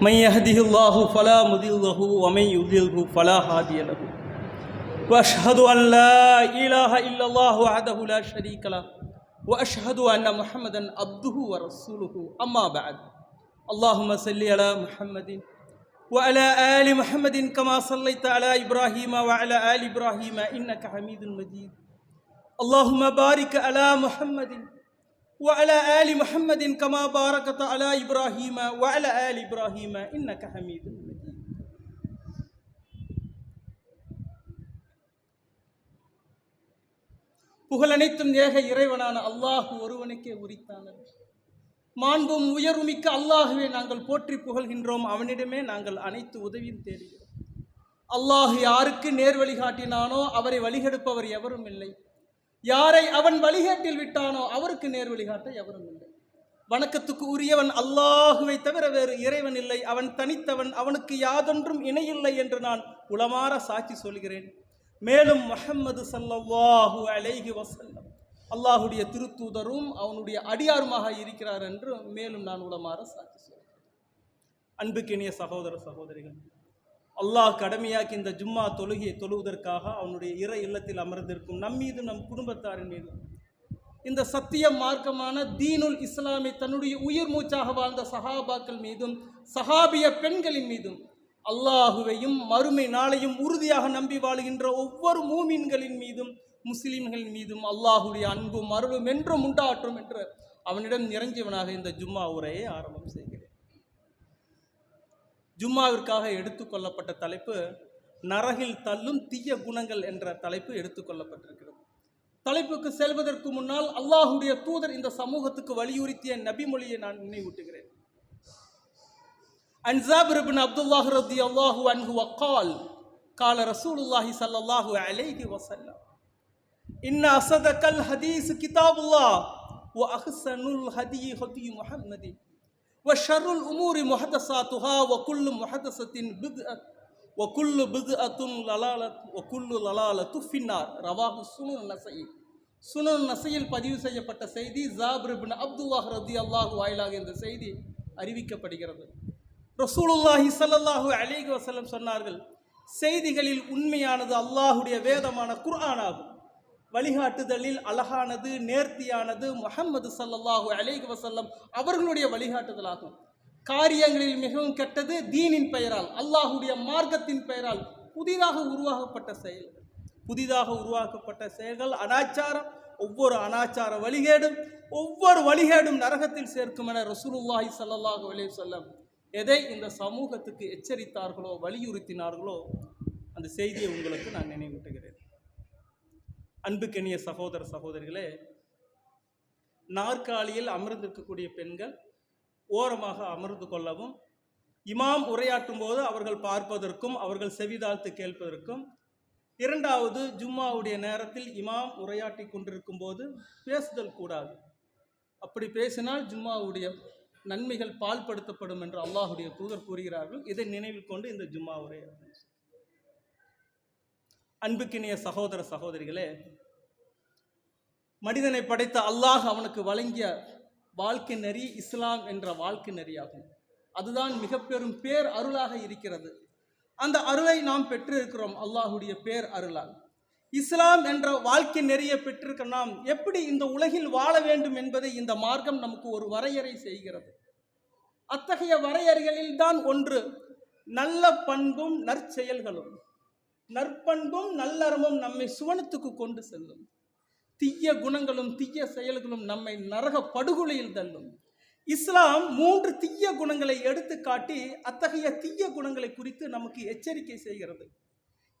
من يهده الله فلا مضل له ومن يضلله فلا هادي له. وأشهد أن لا إله إلا الله وحده لا شريك له وأشهد أن محمدا عبده ورسوله. أما بعد اللهم صل على محمد وعلى آل محمد كما صليت على إبراهيم وعلى آل إبراهيم إنك حميد مجيد. اللهم بارك على محمد وعلى آل محمد كما باركت على إبراهيم وعلى آل إبراهيم إنك حميد مجيد புகழனைத்தும் ஏக இறைவனான அல்லாஹ் ஒருவனுக்கே உரித்தானது மாண்பும் உயர்வுமிக்க அல்லாஹுவே நாங்கள் போற்றி புகழ்கின்றோம் அவனிடமே நாங்கள் அனைத்து உதவியும் தேடுகிறோம் அல்லாஹ் யாருக்கு நேர் வழிகாட்டினானோ அவரை வழிகெடுப்பவர் எவரும் இல்லை யாரை அவன் வழிகேட்டில் விட்டானோ அவருக்கு நேர் வழிகாட்ட எவரும் இல்லை. வணக்கத்துக்கு உரியவன் அல்லாஹுவை தவிர வேறு இறைவன் இல்லை. அவன் தனித்தவன் அவனுக்கு யாதொன்றும் இணையில்லை என்று நான் உளமாற சாட்சி சொல்கிறேன். மேலும் முஹம்மது ஸல்லல்லாஹு அலைஹி வசல்லம் அல்லாஹுடைய திருத்தூதரும் அவனுடைய அடியாருமாக இருக்கிறார் என்று மேலும் நான் உளமாற சாட்சி சொல்கிறேன். அன்புக்கினிய சகோதர சகோதரிகள் அல்லாஹ் கடமையாக்கி இந்த ஜும்மா தொழுகையை தொழுவதற்காக அவனுடைய இற இல்லத்தில் அமர்ந்திருக்கும் நம் மீது நம் குடும்பத்தாரின் மீது இந்த சத்திய மார்க்கமான தீனுல் இஸ்லாமை தன்னுடைய உயிர் மூச்சாக வாழ்ந்த சஹாபாக்கள் மீதும் சஹாபிய பெண்களின் மீதும் அல்லாஹுவையும் மறுமை நாளையும் உறுதியாக நம்பி வாழுகின்ற ஒவ்வொரு மூமின்களின் மீதும் முஸ்லிம்களின் மீதும் அல்லாஹுடைய அன்பும் அருளும் என்றும் உண்டாற்றும் என்று அவனிடம் நிறைஞ்சவனாக இந்த ஜும்மா உரையை ஆரம்பம் செய்கிறேன். ஜும்மாவிற்காக எடுத்துக்கொள்ளப்பட்ட தலைப்பு நரகில் தள்ளும் தீய குணங்கள் என்ற தலைப்பு எடுத்துக்கொள்ளப்பட்டிருக்கிறது தலைப்புக்கு செல்வதற்கு முன்னால் அல்லாஹுடைய தூதர் இந்த சமூகத்துக்கு வலியுறுத்திய நபிமொழியை நான் நினைவூட்டுகிறேன். அன்சாபிர் பின் அப்துல்லாஹ் ரதி அல்லாஹு அன்ஹு வக்கால் கால ரசூலுல்லாஹி ஸல்லல்லாஹு அலைஹி வஸல்லம் இன்ன அசதக்கல் ஹதீஸ் கிதாபுல்லாஹ் வ அஹ்ஸனுல் ஹதி ஹதி முஹம்மதின் وشر الأمور محدثاتها وكل محدثة بدعة وكل بدعة ضلالة وكل ضلالة في النار رواه சுனன் நசை சுனன் நசையில் பதிவு செய்யப்பட்ட செய்தி ஜாபிர் பின் அப்துல்லாஹ் ரதி அல்லாஹ் வாயிலாக இந்த செய்தி அறிவிக்கப்படுகிறது ரசூலுல்லாஹி ஸல்லல்லாஹு அலைஹி வஸல்லம் சொன்னார்கள் செய்திகளில் உண்மையானது அல்லாஹுடைய வேதமான குர்ஆன் ஆகும் வழிகாட்டுதலில் அழகானது நேர்த்தியானது முகம்மது சல்லல்லாஹு அலைஹி வசல்லம் அவர்களுடைய வழிகாட்டுதலாகும். காரியங்களில் மிகவும் கெட்டது தீனின் பெயரால் அல்லாஹுடைய மார்க்கத்தின் பெயரால் புதிதாக உருவாக்கப்பட்ட செயல்கள் புதிதாக உருவாக்கப்பட்ட செயல்கள் அனாச்சாரம் ஒவ்வொரு அனாச்சார வழிகேடும் ஒவ்வொரு வழிகேடும் நரகத்தில் சேர்க்கும் என ரசூலுல்லாஹி ஸல்லல்லாஹு அலைஹி சொல்லம் எதை இந்த சமூகத்துக்கு எச்சரித்தார்களோ வலியுறுத்தினார்களோ அந்த செய்தியை உங்களுக்கு நான் நினைவூட்டுகிறேன். அன்புக்கெனிய சகோதர சகோதரிகளே நாற்காலியில் அமர்ந்திருக்கக்கூடிய பெண்கள் ஓரமாக அமர்ந்து கொள்ளவும் இமாம் உரையாற்றும் போது அவர்கள் பார்ப்பதற்கும் அவர்கள் செவிதாழ்த்து கேட்பதற்கும் இரண்டாவது ஜும்மாவுடைய நேரத்தில் இமாம் உரையாட்டி கொண்டிருக்கும் போது பேசுதல் கூடாது. அப்படி பேசினால் ஜும்மாவுடைய நன்மைகள் பால்படுத்தப்படும் என்று அல்லாஹுடைய தூதர் கூறுகிறார்கள். இதை நினைவில் கொண்டு இந்த ஜும்மா உரையாற்றும் அன்புக்கினிய சகோதர சகோதரிகளே மனிதனை படைத்த அல்லாஹ் அவனுக்கு வழங்கிய வாழ்க்கை நெறி இஸ்லாம் என்ற வாழ்க்கை நெறியாகும். அதுதான் மிக பெரும் பேர் அருளாக இருக்கிறது. அந்த அருளை நாம் பெற்றிருக்கிறோம் அல்லாஹுடைய பேர் அருளால். இஸ்லாம் என்ற வாழ்க்கை நெறிய பெற்றிருக்க நாம் எப்படி இந்த உலகில் வாழ வேண்டும் என்பதை இந்த மார்க்கம் நமக்கு ஒரு வரையறை செய்கிறது. அத்தகைய வரையறைகளில் தான் ஒன்று நல்ல பண்பும் நற்செயல்களும். நற்பண்பும் நல்லறமும் நம்மை சுவனத்துக்கு கொண்டு செல்லும். தீய குணங்களும் தீய செயல்களும் நம்மை நரக படுகொலையில் தள்ளும். இஸ்லாம் மூன்று தீய குணங்களை எடுத்து காட்டி அத்தகைய தீய குணங்களை குறித்து நமக்கு எச்சரிக்கை செய்கிறது.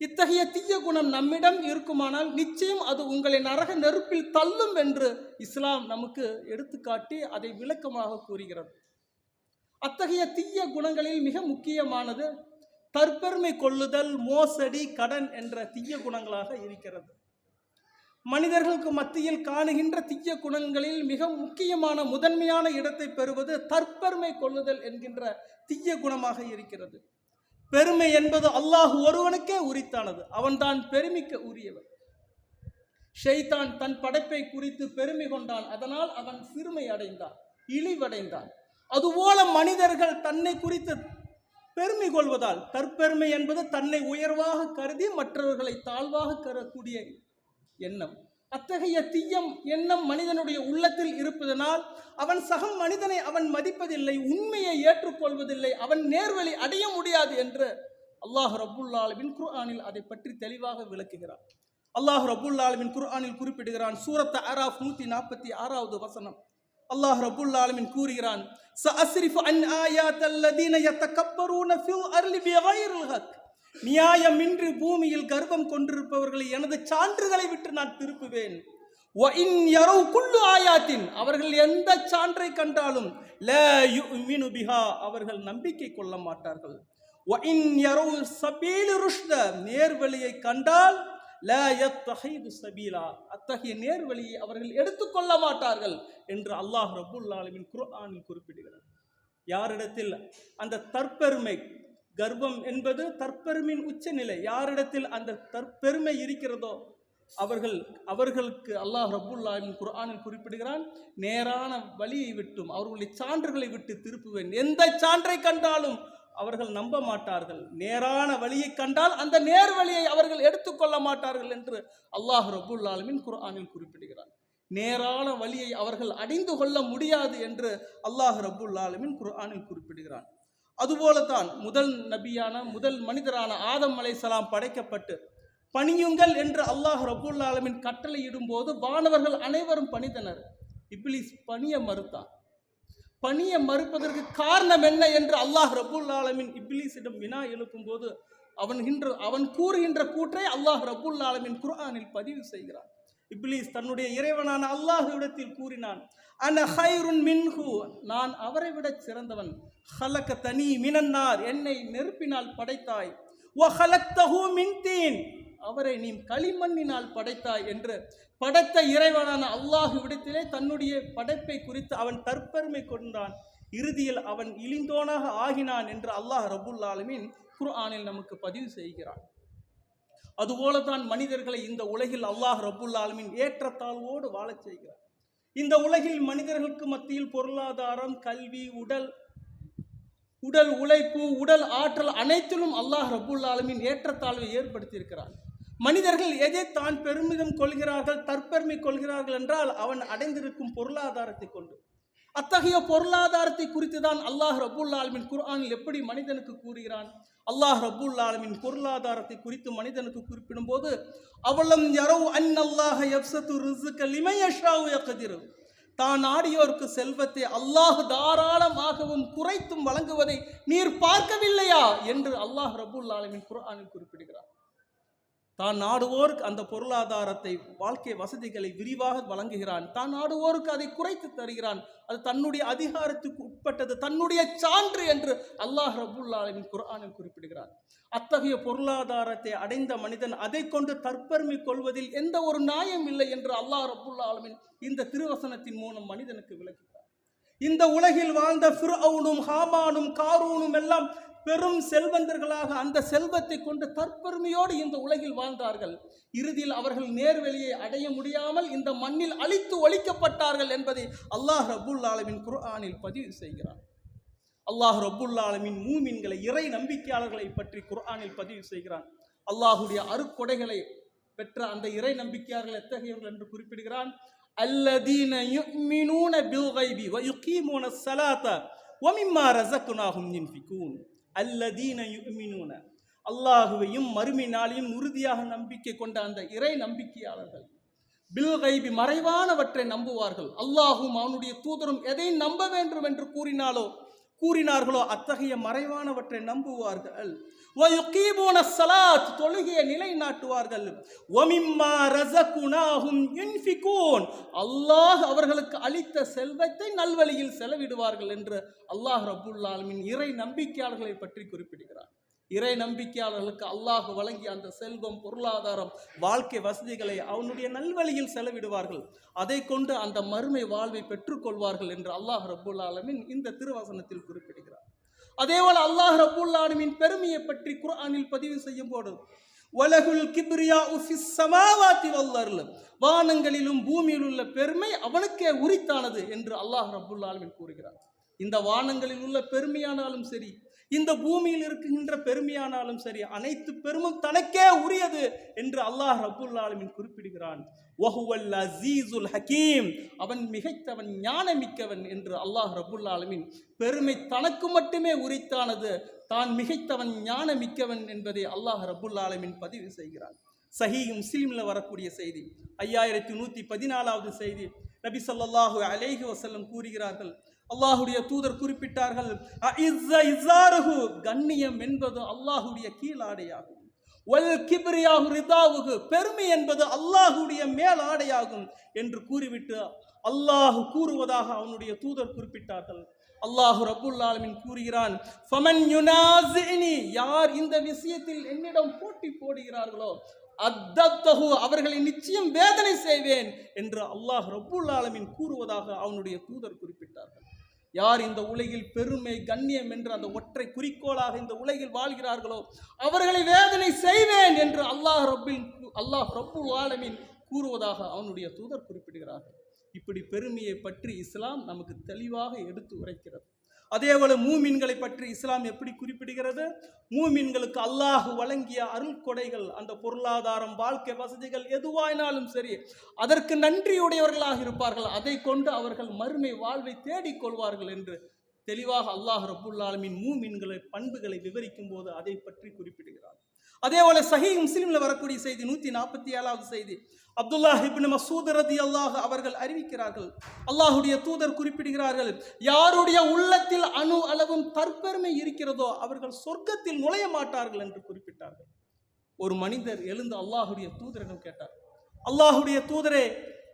இத்தகைய தீய குணம் நம்மிடம் இருக்குமானால் நிச்சயம் அது உங்களை நரக நெருப்பில் தள்ளும் என்று இஸ்லாம் நமக்கு எடுத்துக்காட்டி அதை விளக்கமாக கூறுகிறது. அத்தகைய தீய குணங்களில் மிக முக்கியமானது தற்பெருமை கொள்ளுதல் மோசடி கடன் என்ற தீய குணங்களாக இருக்கிறது. மனிதர்களுக்கு மத்தியில் காணுகின்ற தீய குணங்களில் மிக முக்கியமான முதன்மையான இடத்தை பெறுவது தற்பெருமை கொள்ளுதல் என்கின்ற தீய குணமாக இருக்கிறது. பெருமை என்பது அல்லாஹ் ஒருவனுக்கே உரித்தானது. அவன்தான் பெருமிக்க உரியவன். ஷெய்தான் தன் படைப்பை குறித்து பெருமை கொண்டான். அதனால் அவன் சிறுமை அடைந்தான் இழிவடைந்தான். அதுபோல மனிதர்கள் தன்னை குறித்து பெருமை கொள்வதால் தற்பெருமை என்பது தன்னை உயர்வாக கருதி மற்றவர்களை தாழ்வாக கருதக்கூடிய எண்ணம். அத்தகைய தீயம் எண்ணம் மனிதனுடைய உள்ளத்தில் இருப்பதனால் அவன் சகம் மனிதனை அவன் மதிப்பதில்லை உண்மையை ஏற்றுக்கொள்வதில்லை அவன் நேர்வழி அடைய முடியாது என்று அல்லாஹ் ரபுல்லாலுவின் குர்ஆனில் அதை பற்றி தெளிவாக விளக்குகிறான். அல்லாஹ் ரபுல்லாலுவின் குர்ஆனில் குறிப்பிடுகிறான் சூரத் அராஃப் நூத்தி நாற்பத்தி ஆறாவது வசனம். அல்லாஹ் ரபுல்லாலுமின் கூறுகிறான் சஅஸ்ரிஃபு அன் ஆயாத்தல்லதீன யத்தகப்பரூன ஃபில் அர்லி பிகைரில் ஹக். நியாயமின்றி பூமியில் கர்வம் கொண்டிருப்பவர்களை எனது சான்றுகளை விட்டு நான் திருப்புவேன். ஒ இன் யரவு குள்ளு ஆயாத்தின். அவர்கள் எந்த சான்றை கண்டாலும் ல யுமினு பிஹா. அவர்கள் நம்பிக்கை கொள்ள மாட்டார்கள். ஒ இன் யரவு சபீலு ருஷ்த. நேர்வழியை கண்டால் சபீலா அத்தகைய நேர்வழியை அவர்கள் எடுத்துக்கொள்ள மாட்டார்கள் என்று அல்லாஹ் ரபுல் ஆலமின் குர்ஆனில் குறிப்பிடுகிறார். யாரிடத்தில் அந்த தற்பெருமை கர்வம் என்பது தற்பெருமையின் உச்சநிலை யாரிடத்தில் அந்த தற்பெருமை இருக்கிறதோ அவர்கள் அவர்களுக்கு அல்லாஹ் ரபுல்லாவின் குரானில் குறிப்பிடுகிறான் நேரான வழியை விட்டும் அவர்களுடைய சான்றுகளை விட்டு திருப்புவேன். எந்த சான்றை கண்டாலும் அவர்கள் நம்ப மாட்டார்கள். நேரான வழியை கண்டால் அந்த நேர் வழியை அவர்கள் எடுத்துக்கொள்ள மாட்டார்கள் என்று அல்லாஹ் ரபுல் ஆலமின் குர்ஆனில் குறிப்பிடுகிறார் நேரான வழியை அவர்கள் அடைந்து கொள்ள முடியாது என்று அல்லாஹ் ரபுல் ஆலமின் குர்ஆனில் குறிப்பிடுகிறான். அதுபோலத்தான் முதல் நபியான முதல் மனிதரான ஆதம் அலைசலாம் படைக்கப்பட்டு பணியுங்கள் என்று அல்லாஹ் ரபுல் ஆலமின் கட்டளையிடும் போது வானவர்கள் அனைவரும் பணித்தனர் இப்லிஸ் பணிய மறுத்தான். பணியை மறுப்பதற்கு காரணம் என்ன என்று அல்லாஹ் ரபுல் ஆலமின் இப்லீஸிடம் வினா எழுப்பும்போது அவன் கின்ற அவன் கூறுகின்ற கூற்றை அல்லாஹ் ரபுல் ஆலமின் குர்ஆனில் பதிவு செய்கிறான். இப்லீஸ் தன்னுடைய இறைவனான அல்லாஹ்விடத்தில் கூறினான் அன ஹைருன் மின்ஹு. நான் அவரை விட சிறந்தவன். ஹலக்க தனி மினன்னார். என்னை நெருப்பினால் படைத்தாய். வ ஹலக்தஹு மின் தீன் அவரை நீ களிமண்ணினால் படைத்தாய் என்று படைத்த இறைவனான அல்லாஹ்விடத்திலே தன்னுடைய படைப்பை குறித்து அவன் தற்பெருமை கொண்டான். இறுதியில் அவன் இழிந்தோனாக ஆகினான் என்று அல்லாஹ் ரபுல் குர்ஆனில் நமக்கு பதிவு செய்கிறான். அதுபோல தான் மனிதர்களை இந்த உலகில் அல்லாஹ் ரபுல் ஏற்றத்தாழ்வோடு வாழச் செய்கிறார் இந்த உலகில் மனிதர்களுக்கு மத்தியில் பொருளாதாரம் கல்வி உடல் உடல் உழைப்பு உடல் ஆற்றல் அனைத்திலும் அல்லாஹ் ரபுல் ஏற்றத்தாழ்வை ஏற்படுத்தியிருக்கிறார் மனிதர்கள் எதை தான் பெருமிதம் கொள்கிறார்கள் தற்பெருமை கொள்கிறார்கள் என்றால் அவன் அடைந்திருக்கும் பொருளாதாரத்தை கொண்டு. அத்தகைய பொருளாதாரத்தை குறித்து தான் அல்லாஹ் ரபுல் ஆலமின் குர்ஆனில் எப்படி மனிதனுக்கு கூறுகிறான்? அல்லாஹ் ரபுல் ஆலமின் பொருளாதாரத்தை குறித்து மனிதனுக்கு குறிப்பிடும் போது அவளம் யரோ அன் அல்லாஹ் எப்சத்து ரிசுக்க லிமையஷாவு கதிரு தான் ஆடியோருக்கு செல்வத்தை அல்லாஹ் தாராளமாகவும் குறைத்தும் வழங்குவதை நீர் பார்க்கவில்லையா? என்று அல்லாஹ் ரபுல் ஆலமின் குர்ஆனில் குறிப்பிடுகிறார். தான் நாடுவோருக்கு அந்த பொருளாதாரத்தை வாழ்க்கை வசதிகளை விரிவாக வழங்குகிறான். தான் நாடுவோருக்கு அதை குறைத்து தருகிறான். அது தன்னுடைய அதிகாரத்துக்கு உட்பட்டது தன்னுடைய சான்று என்று அல்லாஹ் ரபுல்லாலின் குரானில் குறிப்பிடுகிறார். அத்தகைய பொருளாதாரத்தை அடைந்த மனிதன் அதை கொண்டு தற்பெருமை கொள்வதில் எந்த ஒரு நியாயம் இல்லை என்று அல்லாஹ் ரபுல்லாலமின் இந்த திருவசனத்தின் மூலம் மனிதனுக்கு விளக்குகிறார். இந்த உலகில் வாழ்ந்த ஃபிர்அவுனும் ஹாமானும் காரூனும் எல்லாம் பெரும் செல்வந்தர்களாக அந்த செல்வத்தை கொண்டு தற்பெருமையோடு இந்த உலகில் வாழ்ந்தார்கள். இறுதியில் அவர்கள் நேர்வெளியை அடைய முடியாமல் இந்த மண்ணில் அழித்து ஒழிக்கப்பட்டார்கள் என்பதை அல்லாஹ் ரபுல் ஆலமின் குர்ஆனில் பதிவு செய்கிறார். அல்லாஹ் ரபுல் ஆலமின் மூமின்களை இறை நம்பிக்கையாளர்களை பற்றி குர்ஆனில் பதிவு செய்கிறான். அல்லாஹுடைய அருக்கொடைகளை பெற்ற அந்த இறை நம்பிக்கையாளர்கள் எத்தகையவர்கள் என்று குறிப்பிடுகிறான்? அல்லதீன யுமினூன பில் கைபி வ யுகீமூன ஸலாத்த வ ரஸக்னாஹும் யுன்ஃபிகூன். அல்லதீன யுமினூன. அல்லாஹுவையும் மறுமை நாளையும் உறுதியாக நம்பிக்கை கொண்ட அந்த இறை நம்பிக்கையாளர்கள். பில் கைபி மறைவானவற்றை நம்புவார்கள். அல்லாஹும் அவனுடைய தூதரும் எதை நம்ப வேண்டும் என்று கூறினாலோ கூறினார்களோ அத்தகைய மறைவானவற்றை நம்புவார்கள். தொழுகிய தொழுகையை நிலைநாட்டுவார்கள். அல்லாஹ் அவர்களுக்கு அளித்த செல்வத்தை நல்வழியில் செலவிடுவார்கள் என்று அல்லாஹ் ரபுல்லாலமின் இறை நம்பிக்கையாளர்களை பற்றி குறிப்பிடுகிறார் இறை நம்பிக்கையாளர்களுக்கு அல்லாஹ் வழங்கிய அந்த செல்வம் பொருளாதாரம் வாழ்க்கை வசதிகளை அவனுடைய நல்வழியில் செலவிடுவார்கள். அதை கொண்டு அந்த மறுமை வாழ்வை பெற்றுக்கொள்வார்கள் என்று அல்லாஹ் ரபுல் ஆலமின் இந்த திருவசனத்தில் குறிப்பிடுகிறார். அதேபோல் அல்லாஹ் ரபுல் ஆலமின் பெருமையை பற்றி குர்ஆனில் பதிவு செய்யும் போது உலகுல் கிப்ரியா உஃபிஸ் சமாவாத்தி வல்லர்ல வானங்களிலும் பூமியில் உள்ள பெருமை அவனுக்கே உரித்தானது என்று அல்லாஹ் ரபுல் ஆலமின் கூறுகிறார். இந்த வானங்களில் உள்ள பெருமையானாலும் சரி இந்த பூமியில் இருக்கின்ற பெருமையானாலும் சரி அனைத்து பெருமும் தனக்கே உரியது என்று அல்லாஹ் ரப்புல் ஆலமின் குறிப்பிடுகிறான். ஒஹுவல் அசீசுல் ஹக்கீம் அவன் மிகைத்தவன் ஞானமிக்கவன் என்று அல்லாஹ் ரபுல் ஆலமின் பெருமை தனக்கு மட்டுமே உரித்தானது தான் மிகைத்தவன் ஞானமிக்கவன் என்பதை அல்லாஹ் ரபுல் ஆலமின் பதிவு செய்கிறான். சஹி முஸ்லீமில் வரக்கூடிய செய்தி ஐயாயிரத்தி நூற்றி பதினாலாவது செய்தி. நபி சொல்லாஹு அலேஹி வசல்லம் கூறுகிறார்கள் அல்லாஹுடைய தூதர் குறிப்பிட்டார்கள் கண்ணியம் என்பது அல்லாஹுடைய கீழாடையாகும். ஒல் கிப்ரியாஹு ரிதாவுகு பெருமை என்பது அல்லாஹுடைய மேலாடையாகும் என்று கூறிவிட்டு அல்லாஹு கூறுவதாக அவனுடைய தூதர் குறிப்பிட்டார்கள். அல்லாஹு ரபுல் ஆலமின் கூறுகிறான் ஃபமன் யுனாசினி யார் இந்த விஷயத்தில் என்னிடம் போட்டி போடுகிறார்களோ அத்தத்தகு அவர்களை நிச்சயம் வேதனை செய்வேன் என்று அல்லாஹ் ரபுல் ஆலமின் கூறுவதாக அவனுடைய தூதர் குறிப்பிட்டார்கள். யார் இந்த உலகில் பெருமை கண்ணியம் என்று அந்த ஒற்றை குறிக்கோளாக இந்த உலகில் வாழ்கிறார்களோ அவர்களை வேதனை செய்வேன் என்று அல்லாஹ் ரப்பில் அல்லாஹ் ரப்புல் ஆலமின் கூறுவதாக அவனுடைய தூதர் குறிப்பிடுகிறார்கள். இப்படி பெருமையை பற்றி இஸ்லாம் நமக்கு தெளிவாக எடுத்து உரைக்கிறது. அதேபோல மூமின்களை பற்றி இஸ்லாம் எப்படி குறிப்பிடுகிறது? மூமின்களுக்கு அல்லாஹ் வழங்கிய அருள் கொடைகள் அந்த பொருளாதாரம் வாழ்க்கை வசதிகள் எதுவாயினாலும் சரி அதற்கு நன்றியுடையவர்களாக இருப்பார்கள். அதை கொண்டு அவர்கள் மறுமை வாழ்வை தேடிக் கொள்வார்கள் என்று தெளிவாக அல்லாஹ் ரபுல்லாலமின் மூமின்களை பண்புகளை விவரிக்கும் போது அதை பற்றி குறிப்பிடுகிறார் அதே போல சஹி முஸ்லீம்ல வரக்கூடிய செய்தி நூத்தி நாற்பத்தி ஏழாவது செய்தி. அப்துல்லா இப்னு மசூத் ரதி அல்லாஹ் அவர்கள் அறிவிக்கிறார்கள். அல்லாஹுடைய தூதர் குறிப்பிடுகிறார்கள் யாருடைய உள்ளத்தில் அணு அளவும் தற்பெருமை இருக்கிறதோ அவர்கள் சொர்க்கத்தில் நுழைய மாட்டார்கள் என்று குறிப்பிட்டார்கள். ஒரு மனிதர் எழுந்து அல்லாஹுடைய தூதரிடம் கேட்டார். அல்லாஹுடைய தூதரே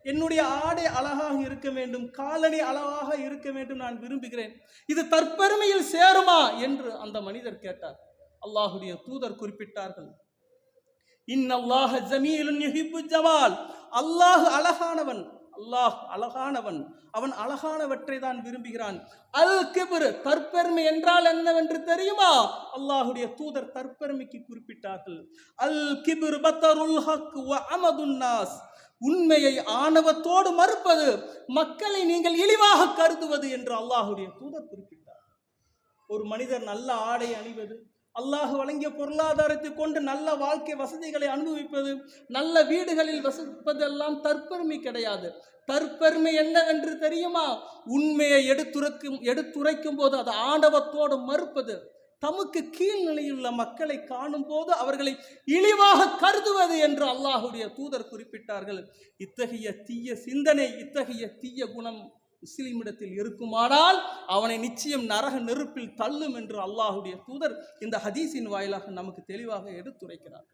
என்னுடைய ஆடை அழகாக இருக்க வேண்டும் காலணி அழகாக இருக்க வேண்டும் நான் விரும்புகிறேன். இது தற்பெருமையில் சேருமா என்று அந்த மனிதர் கேட்டார். அல்லாஹுடைய தூதர் குறிப்பிட்டார்கள். இன்னல்லாஹ ஜமீலுன் யுஹிப்பு ஜமால் அல்லாஹ் அழகானவன் அல்லாஹ் அழகானவன். அவன் அழகானவற்றை தான் விரும்புகிறான். அல் கிப்ரு தற்பெருமை என்றால் என்னவென்று தெரியுமா? அல்லாஹுடைய தூதர் தற்பெருமைக்கு குறிப்பிட்டார்கள். அல் கிப்ரு பத்தருல் ஹக் வ நாஸ். உண்மையை ஆணவத்தோடு மறுப்பது மக்களை நீங்கள் இழிவாக கருதுவது என்று அல்லாஹுடைய தூதர் குறிப்பிட்டார். ஒரு மனிதர் நல்ல ஆடை அணிவது அல்லாஹ் வழங்கிய பொருளாதாரத்தை கொண்டு நல்ல வாழ்க்கை வசதிகளை அனுபவிப்பது நல்ல வீடுகளில் வசிப்பதெல்லாம் தற்பெருமை கிடையாது. தற்பெருமை என்னவென்று தெரியுமா? உண்மையை எடுத்துரைக்கும் எடுத்துரைக்கும் போது அது ஆணவத்தோடு மறுப்பது. தமக்கு கீழ்நிலையுள்ள மக்களை காணும் போது அவர்களை இழிவாக கருதுவது என்று அல்லாஹுடைய தூதர் குறிப்பிட்டார்கள். இத்தகைய தீய சிந்தனை இத்தகைய தீய குணம் முஸ்லிமிடத்தில் இருக்குமானால் அவனை நிச்சயம் நரக நெருப்பில் தள்ளும் என்று அல்லாஹுடைய தூதர் இந்த ஹதீஸின் வாயிலாக நமக்கு தெளிவாக எடுத்துரைக்கிறார்.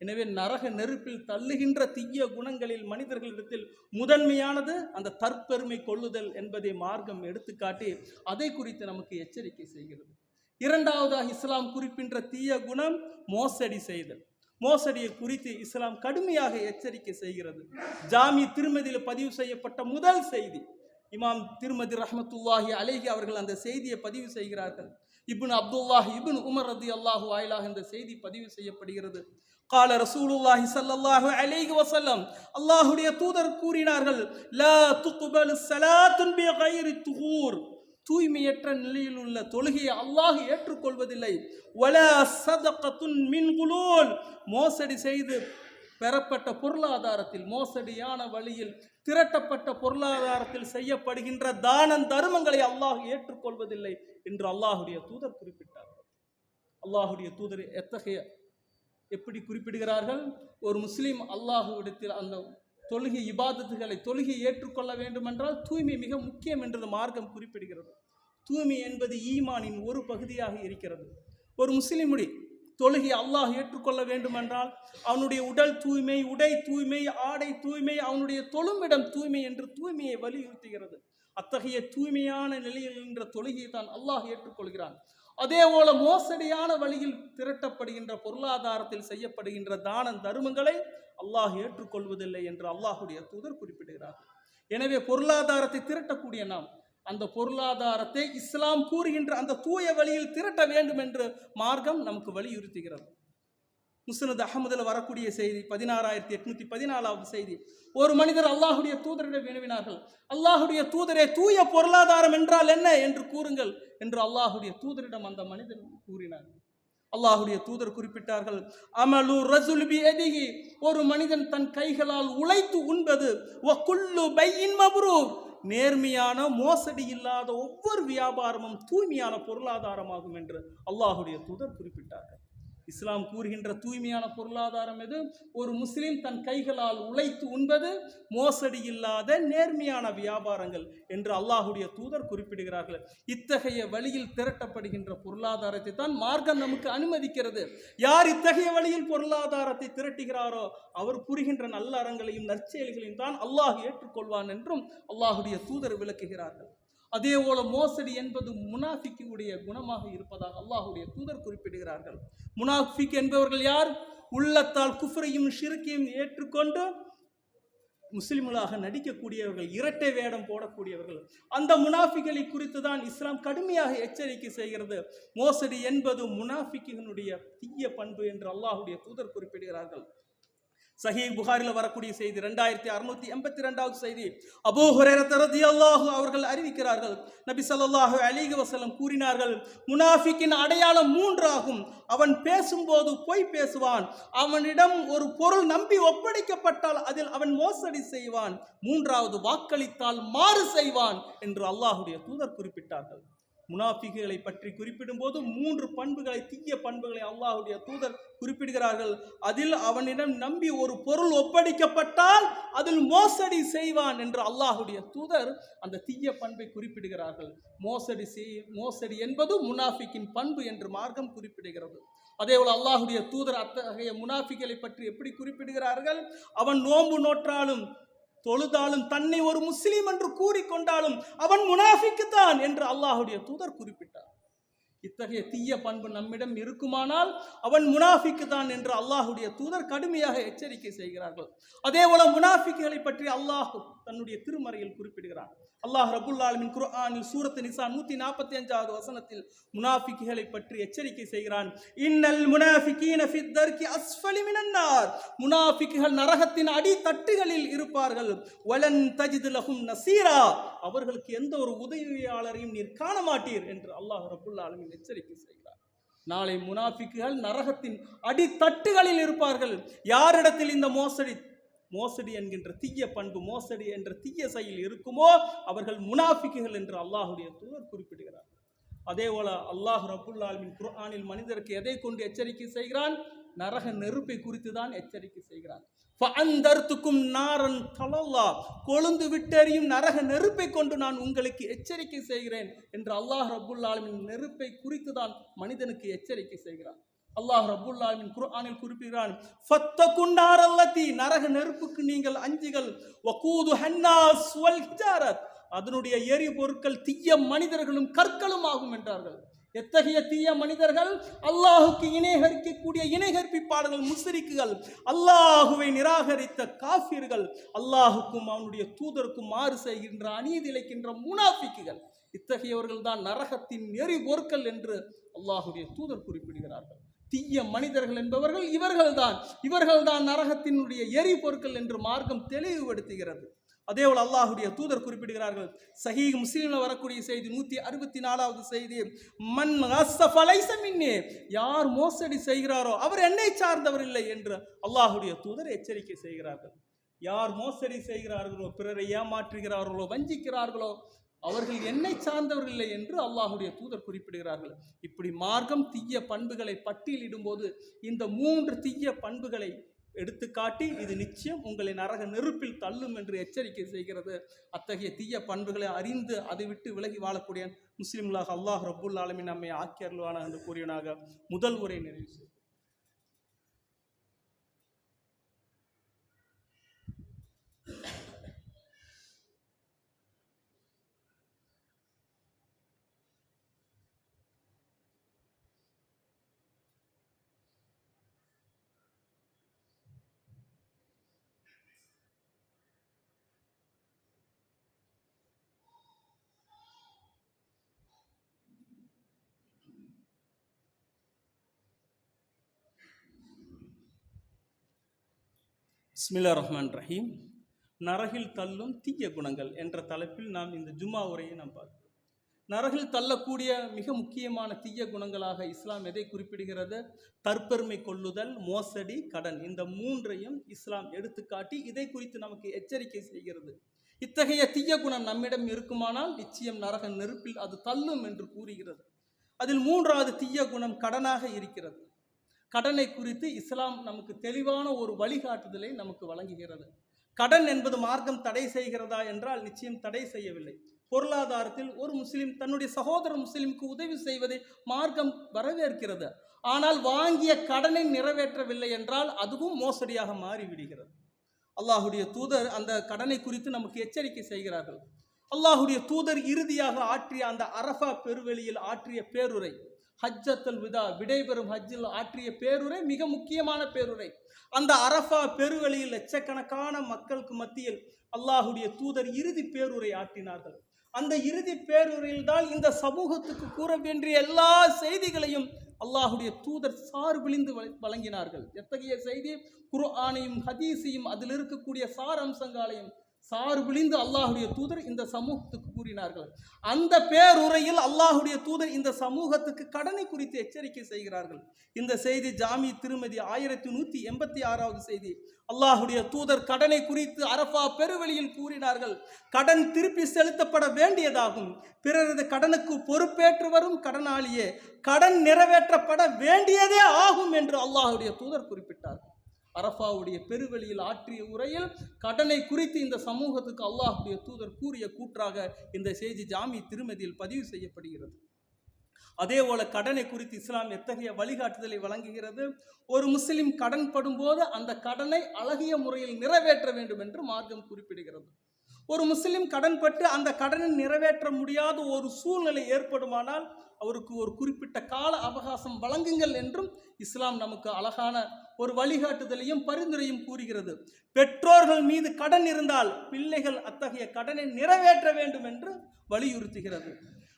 எனவே நரக நெருப்பில் தள்ளுகின்ற தீய குணங்களில் மனிதர்களிடத்தில் முதன்மையானது அந்த தற்பெருமை கொள்ளுதல் என்பதை மார்க்கம் எடுத்துக்காட்டி அதை குறித்து நமக்கு எச்சரிக்கை செய்கிறது. இரண்டாவதாக இஸ்லாம் குறிப்பின்ற தீய குணம் மோசடி செய்தல். மோசடியை குறித்து இஸ்லாம் கடுமையாக எச்சரிக்கை செய்கிறது. ஜாமி திருமதியில் பதிவு செய்யப்பட்ட முதல் செய்தி. இமாம் திருமதி ரஹமத்துல்லாஹி அலேஹி அவர்கள் அந்த செய்தியை பதிவு செய்கிறார்கள். இப்னு அப்துல்லாஹ் இப்னு உமர் ரதி அல்லாஹு வாயிலாக இந்த செய்தி பதிவு செய்யப்படுகிறது. கால ரசூலுல்லாஹி சல்லல்லாஹு அலைஹி வஸல்லம் அல்லாஹ்வுடைய தூதர் கூறினார்கள் லா துக்பலு ஸலாத்துன் பிகைரி துஹூர். தூய்மையற்ற நிலையில் உள்ள தொழுகையை அல்லாஹ் ஏற்றுக்கொள்வதில்லை. வல சதக்கத்துன் மின்குலோல் மோசடி செய்து பெறப்பட்ட பொருளாதாரத்தில் மோசடியான வழியில் திரட்டப்பட்ட பொருளாதாரத்தில் செய்யப்படுகின்ற தானம் தர்மங்களை அல்லாஹ் ஏற்றுக்கொள்வதில்லை என்று அல்லாஹுடைய தூதர் குறிப்பிட்டார். அல்லாஹுடைய தூதர் எத்தகைய எப்படி குறிப்பிடுகிறார்கள்? ஒரு முஸ்லீம் அல்லாஹுவிடத்தில் அந்த தொழுகை இபாதத்துகளை தொழுகை ஏற்றுக்கொள்ள வேண்டுமென்றால் தூய்மை மிக முக்கியம் என்றது மார்க்கம் குறிப்பிடுகிறது. தூய்மை என்பது ஈமானின் ஒரு பகுதியாக இருக்கிறது. ஒரு முஸ்லிமுடி தொழுகை அல்லாஹ் ஏற்றுக்கொள்ள வேண்டுமென்றால் அவனுடைய உடல் தூய்மை உடை தூய்மை ஆடை தூய்மை அவனுடைய தொழுமிடம் தூய்மை என்று தூய்மையை வலியுறுத்துகிறது. அத்தகைய தூய்மையான நிலையில் என்ற தொழுகையை தான் அல்லாஹ் ஏற்றுக்கொள்கிறான். அதே போல மோசடியான வழியில் திரட்டப்படுகின்ற பொருளாதாரத்தில் செய்யப்படுகின்ற தான தர்மங்களை அல்லாஹ் ஏற்றுக்கொள்வதில்லை என்று அல்லாஹுடைய தூதர் குறிப்பிடுகிறார். எனவே பொருளாதாரத்தை திரட்டக்கூடிய நாம் அந்த பொருளாதாரத்தை இஸ்லாம் கூறுகின்ற அந்த தூய வழியில் திரட்ட வேண்டும் என்று மார்க்கம் நமக்கு வலியுறுத்துகிறது. முஸ்னத் அகமதில் வரக்கூடிய செய்தி பதினாறாயிரத்தி எட்நூத்தி பதினாலாவது செய்தி. ஒரு மனிதர் அல்லாஹுடைய தூதரிடம் வினவினார்கள். அல்லாஹுடைய தூதரே தூய பொருளாதாரம் என்றால் என்ன என்று கூறுங்கள் என்று அல்லாஹுடைய தூதரிடம் அந்த மனிதன் கூறினார் அல்லாஹுடைய தூதர் குறிப்பிட்டார்கள் அமலு ரசுல்பி எதிகி ஒரு மனிதன் தன் கைகளால் உழைத்து உண்பது வ பையின் மப்ரூர் நேர்மையான மோசடி இல்லாத ஒவ்வொரு வியாபாரமும் தூய்மையான பொருளாதாரமாகும் என்று அல்லாஹுடைய தூதர் குறிப்பிட்டார்கள். இஸ்லாம் கூறுகின்ற தூய்மையான பொருளாதாரம் எது? ஒரு முஸ்லீம் தன் கைகளால் உழைத்து உண்பது மோசடி இல்லாத நேர்மையான வியாபாரங்கள் என்று அல்லாஹுடைய தூதர் குறிப்பிடுகிறார்கள். இத்தகைய வழியில் திரட்டப்படுகின்ற பொருளாதாரத்தை தான் மார்க்கம் நமக்கு அனுமதிக்கிறது. யார் இத்தகைய வழியில் பொருளாதாரத்தை திரட்டுகிறாரோ அவர் புரிகின்ற நல்ல அறங்களையும் நற்செயல்களையும் தான் அல்லாஹ் ஏற்றுக்கொள்வான் என்றும் அல்லாஹுடைய தூதர் விளக்குகிறார்கள். அதே போல மோசடி என்பது முனாஃபிக்குடைய குணமாக இருப்பதாக அல்லாஹுடைய தூதர் குறிப்பிடுகிறார்கள். முனாஃபிக் என்பவர்கள் யார்? உள்ளத்தால் குஃப்ரையும் ஷிருக்கையும் ஏற்றுக்கொண்டு முஸ்லிம்களாக நடிக்கக்கூடியவர்கள் இரட்டை வேடம் போடக்கூடியவர்கள். அந்த முனாஃபிகளை குறித்து தான் இஸ்லாம் கடுமையாக எச்சரிக்கை செய்கிறது. மோசடி என்பது முனாஃபிக்கினுடைய தீய பண்பு என்று அல்லாஹுடைய தூதர் குறிப்பிடுகிறார்கள். சஹி புகாரில் வரக்கூடிய செய்தி ரெண்டாயிரத்தி அறுநூத்தி எண்பத்தி ரெண்டாவது செய்தி. அபூ ஹுரைரத் அல்லாஹு அவர்கள் அறிவிக்கிறார்கள். நபி ஸல்லல்லாஹு அலைஹி வசலம் கூறினார்கள் முனாஃபிக்கின் அடையாளம் மூன்றாகும். அவன் பேசும்போது பொய் பேசுவான். அவனிடம் ஒரு பொருள் நம்பி ஒப்படைக்கப்பட்டால் அதில் அவன் மோசடி செய்வான். மூன்றாவது வாக்களித்தால் மாறு செய்வான் என்று அல்லாஹுடைய தூதர் குறிப்பிட்டார்கள். முனாஃபிகளை பற்றி குறிப்பிடும்போது மூன்று பண்புகளை தீய பண்புகளை அல்லாஹுடைய தூதர் குறிப்பிடுகிறார்கள். அதில் அவனிடம் நம்பி ஒரு பொருள் ஒப்படைக்கப்பட்டால் அதில் மோசடி செய்வான் என்று அல்லாஹுடைய தூதர் அந்த தீய பண்பை குறிப்பிடுகிறார்கள். மோசடி செய் மோசடி என்பது முனாஃபிக்கின் பண்பு என்று மார்க்கம் குறிப்பிடுகிறது. அதேபோல் அல்லாஹுடைய தூதர் அத்தகைய முனாஃபிகளை பற்றி எப்படி குறிப்பிடுகிறார்கள்? அவன் நோன்பு நோற்றாலும் தொழுதாலும் தன்னை ஒரு முஸ்லீம் என்று கூறிக்கொண்டாலும் அவன் முனாஃபிக்குத்தான் என்று அல்லாஹுடைய தூதர் குறிப்பிட்டார். இத்தகைய தீய பண்பு நம்மிடம் இருக்குமானால் அவன் முனாஃபிக்கு தான் என்று அல்லாஹுடைய தூதர் கடுமையாக எச்சரிக்கை செய்கிறார்கள். அதே போல முனாஃபிக்குகளை பற்றி அல்லாஹ் தன்னுடைய திருமறையில் குறிப்பிடுகிறான். அல்லாஹ் ரபுல் ஆலமின் குர்ஆனில் சூரத்து நிசா நூத்தி நாற்பத்தி அஞ்சாவது வசனத்தில் முனாஃபிக்குகளை பற்றி எச்சரிக்கை செய்கிறான். இன்னல் முனாஃபிகீன ஃபி தர்கி அஸ்ஃபலி மினன்னார் முனாஃபிக்குகள் நரகத்தின் அடி தட்டுகளில் இருப்பார்கள். வலன் தஜிது லஹும் நசீரா. அவர்களுக்கு எந்த ஒரு உதவியாளரையும் நீர் காண மாட்டீர் என்று அல்லாஹ் ரபுல்லாலமின் அவர்கள் எச்சரிக்கை செய்கிறார். நாளை முனாஃபிக்குகள் நரகத்தின் அடித்தட்டுகளில் இருப்பார்கள். யாரிடத்தில் இந்த மோசடி மோசடி என்கின்ற தீய பண்பு மோசடி என்ற தீய செயல் இருக்குமோ அவர்கள் முனாஃபிக்குகள் என்று அல்லாஹுடைய தூதர் குறிப்பிடுகிறார். அதே போல அல்லாஹ் ரபுல்லாலின் குர்ஆனில் மனிதருக்கு எதை கொண்டு எச்சரிக்கை செய்கிறான்? நரக நெருப்பை குறித்து தான் எச்சரிக்கை செய்கிறான். ஃபஅந்தர்த்துக்கும் நாரன் தலல்லா. கொழுந்து விட்டெறியும் நரக நெருப்பை கொண்டு நான் உங்களுக்கு எச்சரிக்கை செய்கிறேன் என்று அல்லாஹ் ரபுல்லாலின் நெருப்பை குறித்து தான் மனிதனுக்கு எச்சரிக்கை செய்கிறான். அல்லாஹ் ரபுல்லாலின் குர்ஆனில் குறிப்பிடுகிறான் ஃபத்த நாரல்லதி. நரக நெருப்புக்கு நீங்கள் அஞ்சுகள். வகூது ஹன்னாஸ் வல் ஹிஜாரத் அதனுடைய எரிபொருட்கள் தீய மனிதர்களும் கற்களும் ஆகும் என்றார்கள். எத்தகைய தீய மனிதர்கள்? அல்லாஹுக்கு இணைகரிக்கக்கூடிய இணைகற்பிப்பாளர்கள் முஸ்ரிக்குகள் அல்லாஹுவை நிராகரித்த காஃபிர்கள் அல்லாஹுக்கும் அவனுடைய தூதருக்கும் மாறு செய்கின்ற அநீதி இழைக்கின்ற முனாஃபிக்குகள். இத்தகையவர்கள் தான் நரகத்தின் எரிபொருட்கள் என்று அல்லாஹுடைய தூதர் குறிப்பிடுகிறார்கள். தீய மனிதர்கள் என்பவர்கள் இவர்கள்தான் இவர்கள்தான் நரகத்தினுடைய எரிபொருட்கள் என்று மார்க்கம் தெளிவுபடுத்துகிறது. அதே போல் அல்லாஹுடைய தூதர் குறிப்பிடுகிறார்கள். சஹி முஸ்லீமில் வரக்கூடிய செய்தி நூற்றி அறுபத்தி நாலாவது செய்தி மண் மின்னே. யார் மோசடி செய்கிறாரோ அவர் என்னை சார்ந்தவர் இல்லை என்று அல்லாஹுடைய தூதர் எச்சரிக்கை செய்கிறார்கள். யார் மோசடி செய்கிறார்களோ பிறரை ஏமாற்றுகிறார்களோ வஞ்சிக்கிறார்களோ அவர்கள் என்னை சார்ந்தவர்கள் இல்லை என்று அல்லாஹுடைய தூதர் குறிப்பிடுகிறார்கள். இப்படி மார்க்கம் தீய பண்புகளை பட்டியலிடும்போது இந்த மூன்று தீய பண்புகளை எடுத்துக்காட்டி இது நிச்சயம் உங்களை நரக நெருப்பில் தள்ளும் என்று எச்சரிக்கை செய்கிறது. அத்தகைய தீய பண்புகளை அறிந்து அதை விட்டு விலகி வாழக்கூடிய முஸ்லிம்களாக அல்லாஹ் ரபுல் ஆலமின் நம்மை ஆக்கியருள்வான என்று கூறியனாக முதல் உரை நிறைவு செய்யும் ரஹ்மான் ரஹீம் நரகில் தள்ளும் தீய குணங்கள் என்ற தலைப்பில் நாம் இந்த ஜும்மா உரையை நாம் பார்க்கிறோம். நரகில் தள்ளக்கூடிய மிக முக்கியமான தீய குணங்களாக இஸ்லாம் எதை குறிப்பிடுகிறது? தற்பெருமை கொள்ளுதல் மோசடி கடன் இந்த மூன்றையும் இஸ்லாம் எடுத்துக்காட்டி இதை குறித்து நமக்கு எச்சரிக்கை செய்கிறது. இத்தகைய தீய குணம் நம்மிடம் இருக்குமானால் நிச்சயம் நரக நெருப்பில் அது தள்ளும் என்று கூறுகிறது. அதில் மூன்றாவது தீய குணம் கடனாக இருக்கிறது. கடனை குறித்து இஸ்லாம் நமக்கு தெளிவான ஒரு வழிகாட்டுதலை நமக்கு வழங்குகிறது. கடன் என்பது மார்க்கம் தடை செய்கிறதா என்றால் நிச்சயம் தடை செய்யவில்லை. பொருளாதாரத்தில் ஒரு முஸ்லீம் தன்னுடைய சகோதர முஸ்லீமுக்கு உதவி செய்வதை மார்க்கம் வரவேற்கிறது. ஆனால் வாங்கிய கடனை நிறைவேற்றவில்லை என்றால் அதுவும் மோசடியாக மாறிவிடுகிறது. அல்லாஹுடைய தூதர் அந்த கடனை குறித்து நமக்கு எச்சரிக்கை செய்கிறார்கள். அல்லாஹுடைய தூதர் இறுதியாக ஆற்றிய அந்த அரஃபா பெருவெளியில் ஆற்றிய பேருரை ஹஜ்ஜத்தல் விதா விடைபெறும் ஹஜ்ஜில் ஆற்றிய பேருரை மிக முக்கியமான பேருரை. அந்த அரஃபா பெருவெளியில் லட்சக்கணக்கான மக்களுக்கு மத்தியில் அல்லாஹுடைய தூதர் இறுதி பேருரை ஆற்றினார்கள். அந்த இறுதி பேருரையில் தான் இந்த சமூகத்துக்கு கூற வேண்டிய எல்லா செய்திகளையும் அல்லாஹுடைய தூதர் சார் விழிந்து வழங்கினார்கள். எத்தகைய செய்தி? குர்ஆனையும் ஹதீஸையும் அதில் இருக்கக்கூடிய சார் அம்சங்களையும் சார் விழிந்து அல்லாஹுடைய தூதர் இந்த சமூகத்துக்கு கூறினார்கள். அந்த பேருரையில் அல்லாஹுடைய தூதர் இந்த சமூகத்துக்கு கடனை குறித்து எச்சரிக்கை செய்கிறார்கள். இந்த செய்தி ஜாமி திருமதி ஆயிரத்தி நூற்றி எண்பத்தி ஆறாவது செய்தி. அல்லாஹுடைய தூதர் கடனை குறித்து அரஃபா பெருவெளியில் கூறினார்கள். கடன் திருப்பி செலுத்தப்பட வேண்டியதாகும். பிறரது கடனுக்கு பொறுப்பேற்று வரும் கடனாளியே கடன் நிறைவேற்றப்பட வேண்டியதே ஆகும் என்று அல்லாஹுடைய தூதர் குறிப்பிட்டார். அரஃபாவுடைய பெருவெளியில் ஆற்றிய உரையில் கடனை குறித்து இந்த சமூகத்துக்கு அல்லாஹுடைய தூதர் கூறிய கூற்றாக இந்த செய்தி ஜாமி திருமதியில் பதிவு செய்யப்படுகிறது. அதே போல கடனை குறித்து இஸ்லாம் எத்தகைய வழிகாட்டுதலை வழங்குகிறது? ஒரு முஸ்லிம் கடன் படும்போது அந்த கடனை அழகிய முறையில் நிறைவேற்ற வேண்டும் என்று மார்க்கம் குறிப்பிடுகிறது. ஒரு முஸ்லீம் கடன் பட்டு அந்த கடனை நிறைவேற்ற முடியாத ஒரு சூழ்நிலை ஏற்படுமானால் அவருக்கு ஒரு குறிப்பிட்ட கால அவகாசம் வழங்குங்கள் என்றும் இஸ்லாம் நமக்கு அழகான ஒரு வழிகாட்டுதலையும் பரிந்துரையும் கூறுகிறது. பெற்றோர்கள் மீது கடன் இருந்தால் பிள்ளைகள் அத்தகைய கடனை நிறைவேற்ற வேண்டும் என்று வலியுறுத்துகிறது.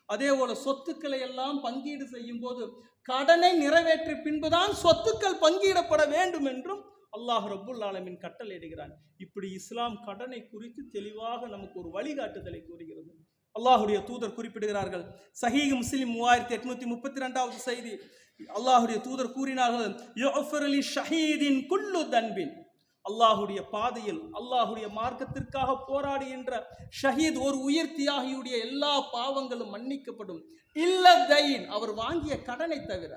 அதே போல சொத்துக்களை எல்லாம் பங்கீடு செய்யும் போது கடனை நிறைவேற்றிய பின்புதான் சொத்துக்கள் பங்கீடப்பட வேண்டும் என்றும் அல்லாஹ் ரபுல் ஆலமின் கட்டளை இடுகிறான். இப்படி இஸ்லாம் கடனை குறித்து தெளிவாக நமக்கு ஒரு வழிகாட்டுதலை கூறுகிறது. அல்லாஹுடைய தூதர் குறிப்பிடுகிறார்கள். சஹீஹ் முஸ்லிம் மூவாயிரத்தி எட்நூத்தி முப்பத்தி ரெண்டாவது செய்தி. அல்லாஹுடைய தூதர் கூறினார்கள் ஷஹீதின் குல்லு தன்பின். அல்லாஹுடைய பாதையில் அல்லாஹுடைய மார்க்கத்திற்காக போராடுகின்ற ஷஹீத் ஒரு உயிர் தியாகியுடைய எல்லா பாவங்களும் மன்னிக்கப்படும். இல்ல தைன் அவர் வாங்கிய கடனை தவிர.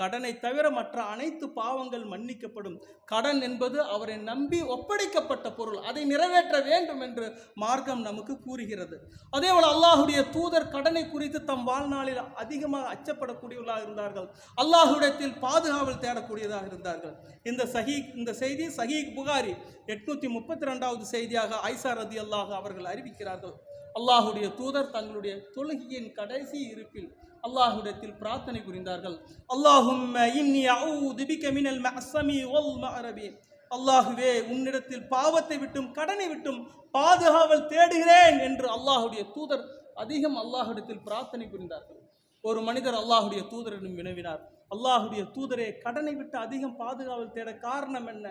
கடனை தவிர மற்ற அனைத்து பாவங்கள் மன்னிக்கப்படும். கடன் என்பது அவரை நம்பி ஒப்படைக்கப்பட்ட பொருள். அதை நிறைவேற்ற வேண்டும் என்று மார்க்கம் நமக்கு கூறுகிறது. அதே போல் அல்லாஹுடைய தூதர் கடனை குறித்து தம் வாழ்நாளில் அதிகமாக அச்சப்படக்கூடியவர்களாக இருந்தார்கள். அல்லாஹுடத்தில் பாதுகாவல் தேடக்கூடியதாக இருந்தார்கள். இந்த சஹீ இந்த செய்தி சஹி புகாரி எட்நூத்தி முப்பத்தி ரெண்டாவது செய்தியாக ஐசா ரதி அல்லாஹ் அவர்கள் அறிவிக்கிறார்கள். அல்லாஹுடைய தூதர் தங்களுடைய தொழுகையின் கடைசி இருப்பில் அல்லாஹுடத்தில் பிரார்த்தனை புரிந்தார்கள். அல்லாஹும் இன்னி அல்லாஹுவே உன்னிடத்தில் பாவத்தை விட்டும் கடனை விட்டும் பாதுகாவல் தேடுகிறேன் என்று அல்லாஹுடைய தூதர் அதிகம் அல்லாஹுடத்தில் பிரார்த்தனை புரிந்தார்கள். ஒரு மனிதர் அல்லாஹுடைய தூதரிடம் வினவினார். அல்லாஹுடைய தூதரே கடனை விட்டு அதிகம் பாதுகாவல் தேட காரணம் என்ன?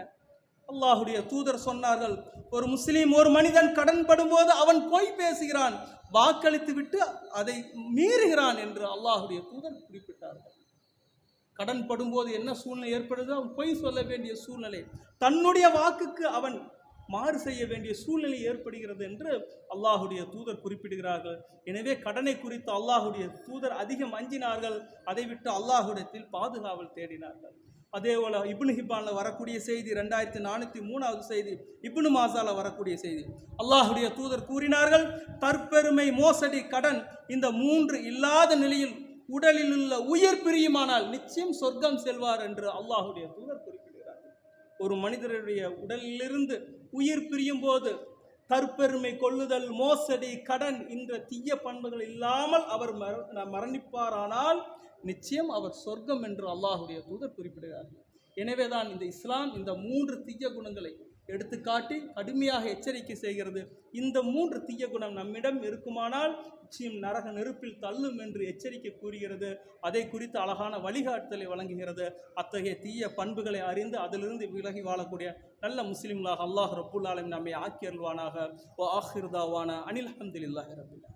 அல்லாஹுடைய தூதர் சொன்னார்கள் ஒரு முஸ்லீம் ஒரு மனிதன் கடன் படும்போது அவன் போய் பேசுகிறான் வாக்களித்து விட்டு அதை மீறுகிறான் என்று அல்லாஹுடைய தூதர் குறிப்பிட்டார்கள். கடன் படும்போது என்ன சூழ்நிலை ஏற்படுதோ அவன் பொய் சொல்ல வேண்டிய சூழ்நிலை தன்னுடைய வாக்குக்கு அவன் மாறு செய்ய வேண்டிய சூழ்நிலை ஏற்படுகிறது என்று அல்லாஹுடைய தூதர் குறிப்பிடுகிறார்கள். எனவே கடனை குறித்து அல்லாஹுடைய தூதர் அதிகம் அஞ்சினார்கள் அதை விட்டு அல்லாஹுடத்தில் பாதுகாவல் தேடினார்கள். அதே போல் இப்னு ஹிபானில் வரக்கூடிய செய்தி ரெண்டாயிரத்தி நானூற்றி மூணாவது செய்தி இப்னு மாசால வரக்கூடிய செய்தி. அல்லாஹுடைய தூதர் கூறினார்கள் தற்பெருமை மோசடி கடன் இந்த மூன்று இல்லாத நிலையில் உடலில் உள்ள உயிர் பிரியுமானால் நிச்சயம் சொர்க்கம் செல்வார் என்று அல்லாஹுடைய தூதர் குறிப்பிடுகிறார். ஒரு மனிதருடைய உடலிலிருந்து உயிர் பிரியும் போது தற்பெருமை கொள்ளுதல் மோசடி கடன் என்ற தீய பண்புகள் இல்லாமல் அவர் மர மரணிப்பாரானால் நிச்சயம் அவர் சொர்க்கம் என்று அல்லாஹுடைய தூதர் குறிப்பிடுகிறார்கள் எனவேதான் இந்த இஸ்லாம் இந்த மூன்று தீய குணங்களை எடுத்துக்காட்டி கடுமையாக எச்சரிக்கை செய்கிறது. இந்த மூன்று தீய குணம் நம்மிடம் இருக்குமானால் நிச்சயம் நரக நெருப்பில் தள்ளும் என்று எச்சரிக்கை கூறுகிறது. அதை குறித்து அழகான வழிகாட்டுதலை வழங்குகிறது. அத்தகைய தீய பண்புகளை அறிந்து அதிலிருந்து விலகி வாழக்கூடிய நல்ல முஸ்லிம்களாக அல்லாஹ் ரப்புல் நம்மை ஆக்கி அருள்வானாக. ஓ ஆஹிர்தாவான அனில் அஹமதுல்லாஹி ரபில்